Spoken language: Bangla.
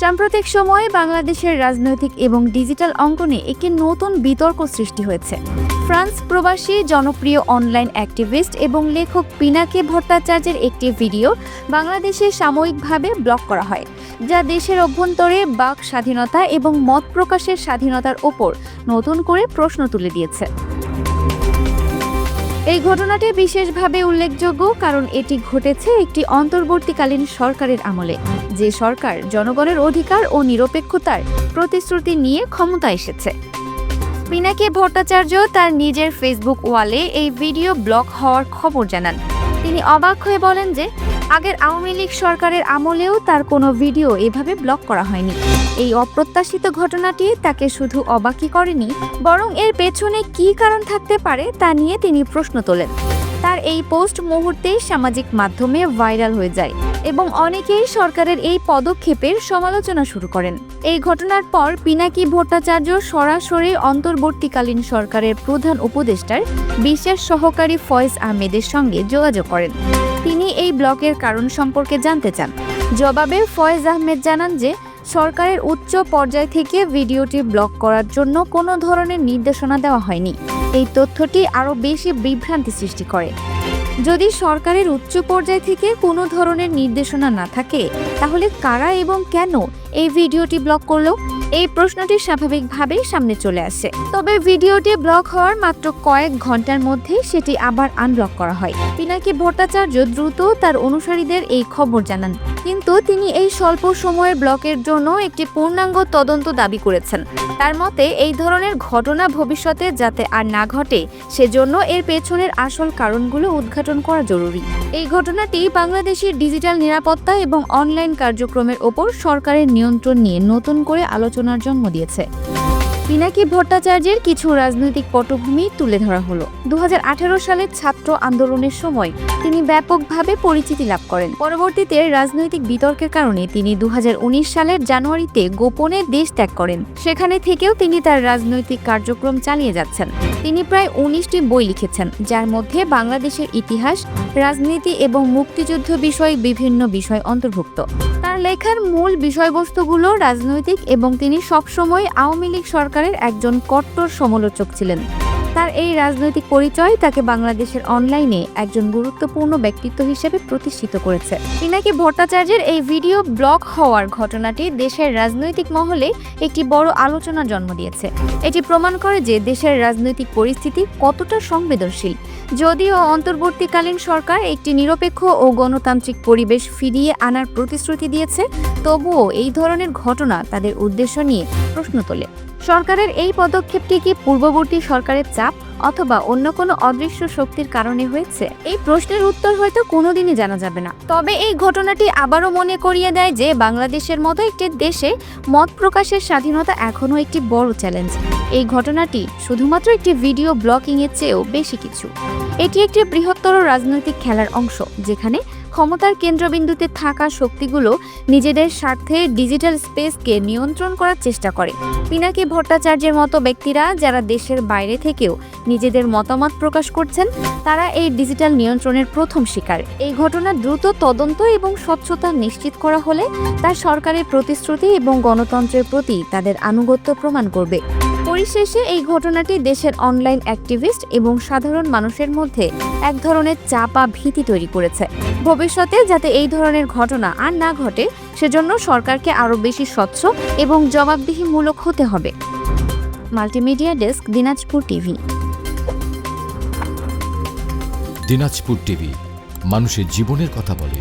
সাম্প্রতিক সময়ে বাংলাদেশের রাজনৈতিক এবং ডিজিটাল অঙ্গনে একটি নতুন বিতর্ক সৃষ্টি হয়েছে। ফ্রান্স প্রবাসী, জনপ্রিয় অনলাইন অ্যাক্টিভিস্ট এবং লেখক পিনাকে ভট্টাচার্যের একটি ভিডিও বাংলাদেশে সাময়িকভাবে ব্লক করা হয়, যা দেশের অভ্যন্তরে বাক স্বাধীনতা এবং মত প্রকাশের স্বাধীনতার ওপর নতুন করে প্রশ্ন তুলে দিয়েছে। এই ঘটনাটি বিশেষভাবে উল্লেখযোগ্য কারণ এটি ঘটেছে একটি অন্তর্বর্তীকালীন সরকারের আমলে। যে সরকার জনগণের অধিকার ও নিরপেক্ষতার প্রতিশ্রুতি নিয়ে ক্ষমতা এসেছে। পিনাকি ভট্টাচার্য তার নিজের ফেসবুক ওয়ালে এই ভিডিও ব্লক হওয়ার খবর জানান। তিনি অবাক হয়ে বলেন যে আগের আওয়ামী লীগ সরকারের আমলেও তার কোনো ভিডিও এভাবে ব্লক করা হয়নি। এই অপ্রত্যাশিত ঘটনাটি তাকে শুধু অবাকই করেনি, বরং এর পেছনে কী কারণ থাকতে পারে তা নিয়ে তিনি প্রশ্ন তোলেন। তার এই পোস্ট মুহূর্তেই সামাজিক মাধ্যমে ভাইরাল হয়ে যায় এবং অনেকেই সরকারের এই পদক্ষেপের সমালোচনা শুরু করেন। এই ঘটনার পর পিনাকি ভট্টাচার্য সরাসরি অন্তর্বর্তীকালীন সরকারের প্রধান উপদেষ্টার বিশেষ সহকারী ফয়েজ আহমেদের সঙ্গে যোগাযোগ করেন। তিনি এই ব্লকের কারণ সম্পর্কে জানতে চান। জবাবে ফয়েজ আহমেদ জানান যে, সরকারের উচ্চ পর্যায় থেকে ভিডিওটি ব্লক করার জন্য কোনো ধরনের নির্দেশনা দেওয়া হয়নি। এই তথ্যটি আরও বেশি বিভ্রান্তি সৃষ্টি করে। যদি সরকারের উচ্চ পর্যায় থেকে কোনো ধরনের নির্দেশনা না থাকে, তাহলে কারা এবং কেন এই ভিডিওটি ব্লক করল? এই প্রশ্নটি স্বাভাবিকভাবেই সামনে চলে আসে। তবে ভিডিওটি ব্লক হওয়ার মাত্র কয়েক ঘণ্টার মধ্যে সেটি আবার আনব্লক করা হয়। পিনাকি ভট্টাচার্য দ্রুত তার অনুসারীদের এই খবর জানান। কিন্তু তিনি এই স্বল্প সময়ের ব্লকের জন্য একটি পূর্ণাঙ্গ তদন্ত দাবি করেছেন। তার মতে, এই ধরনের ঘটনা ভবিষ্যতে যাতে আর না ঘটে, সেজন্য এর পেছনের আসল কারণগুলো উদ্ঘাটন করা জরুরি। এই ঘটনাটি বাংলাদেশের ডিজিটাল নিরাপত্তা এবং অনলাইন কার্যক্রমের ওপর সরকারের নিয়ন্ত্রণ নিয়ে নতুন করে আলোচনার জন্ম দিয়েছে। পিনাকি ভট্টাচার্যের কিছু রাজনৈতিক পটভূমি তুলে ধরা হলো। দু সালের ছাত্র আন্দোলনের সময় তিনি ব্যাপকভাবে পরিচিতি লাভ করেন। পরবর্তীতে রাজনৈতিক বিতর্কের কারণে তিনি দুহাজার উনিশ সালের জানুয়ারিতে গোপনে দেশ ত্যাগ করেন। সেখানে থেকেও তিনি তার রাজনৈতিক কার্যক্রম চালিয়ে যাচ্ছেন। তিনি প্রায় উনিশটি বই লিখেছেন, যার মধ্যে বাংলাদেশের ইতিহাস, রাজনীতি এবং মুক্তিযুদ্ধ বিষয়ক বিভিন্ন বিষয় অন্তর্ভুক্ত। তার লেখার মূল বিষয়বস্তুগুলো রাজনৈতিক এবং তিনি সবসময় আওয়ামী লীগ সরকারের একজন কট্টর সমালোচক ছিলেন। তার এই রাজনৈতিক পরিচয় তাকে বাংলাদেশের অনলাইনে একজন গুরুত্বপূর্ণ ব্যক্তিত্ব হিসেবে প্রতিষ্ঠিত করেছে। পিনাকি ভট্টাচার্যের এই ভিডিও ব্লক হওয়ার ঘটনাটি দেশের রাজনৈতিক মহলে একটি বড় আলোচনা জন্ম দিয়েছে। এটি প্রমাণ করে যে দেশের রাজনৈতিক পরিস্থিতি কতটা সংবেদনশীল। যদিও অন্তর্বর্তীকালীন সরকার একটি নিরপেক্ষ ও গণতান্ত্রিক পরিবেশ ফিরিয়ে আনার প্রতিশ্রুতি দিয়েছে, তবুও এই ধরনের ঘটনা তাদের উদ্দেশ্য নিয়ে প্রশ্ন তোলে। সরকারের এই পদক্ষেপটি কি পূর্ববর্তী সরকারের চাপ অথবা অন্য কোনো অদৃশ্য শক্তির কারণে হয়েছে? এই প্রশ্নের উত্তর হয়তো কোনোদিনই জানা যাবে না। তবে এই ঘটনাটি আবারও মনে করিয়ে দেয় যে বাংলাদেশের মতো একটি দেশে মত প্রকাশের স্বাধীনতা এখনও একটি বড় চ্যালেঞ্জ। এই ঘটনাটি শুধুমাত্র একটি ভিডিও ব্লকিংয়ের চেয়েও বেশি কিছু। এটি একটি বৃহত্তর রাজনৈতিক খেলার অংশ, যেখানে ক্ষমতার কেন্দ্রবিন্দুতে থাকা শক্তিগুলো নিজেদের স্বার্থে ডিজিটাল স্পেসকে নিয়ন্ত্রণ করার চেষ্টা করে। পিনাকি ভট্টাচার্যের মতো ব্যক্তিরা যারা দেশের বাইরে থেকেও নিজেদের মতামত প্রকাশ করছেন, তারা এই ডিজিটাল নিয়ন্ত্রণের প্রথম শিকার। এই ঘটনা দ্রুত তদন্ত এবং স্বচ্ছতা নিশ্চিত করা হলে তা সরকারের প্রতিশ্রুতি এবং গণতন্ত্রের প্রতি তাদের আনুগত্য প্রমাণ করবে। পরিশেষে এই ঘটনাটি দেশের অনলাইন অ্যাক্টিভিস্ট এবং সাধারণ মানুষের মধ্যে এক ধরনের চাপা ভীতি তৈরি করেছে। ভবিষ্যতে যাতে এই ধরনের ঘটনা আর না ঘটে, সেজন্য সরকারকে আরও বেশি স্বচ্ছ এবং জবাবদিহিমূলক হতে হবে। Multimedia desk, Dinajpur TV. Dinajpur TV, মানুষের জীবনের কথা বলে।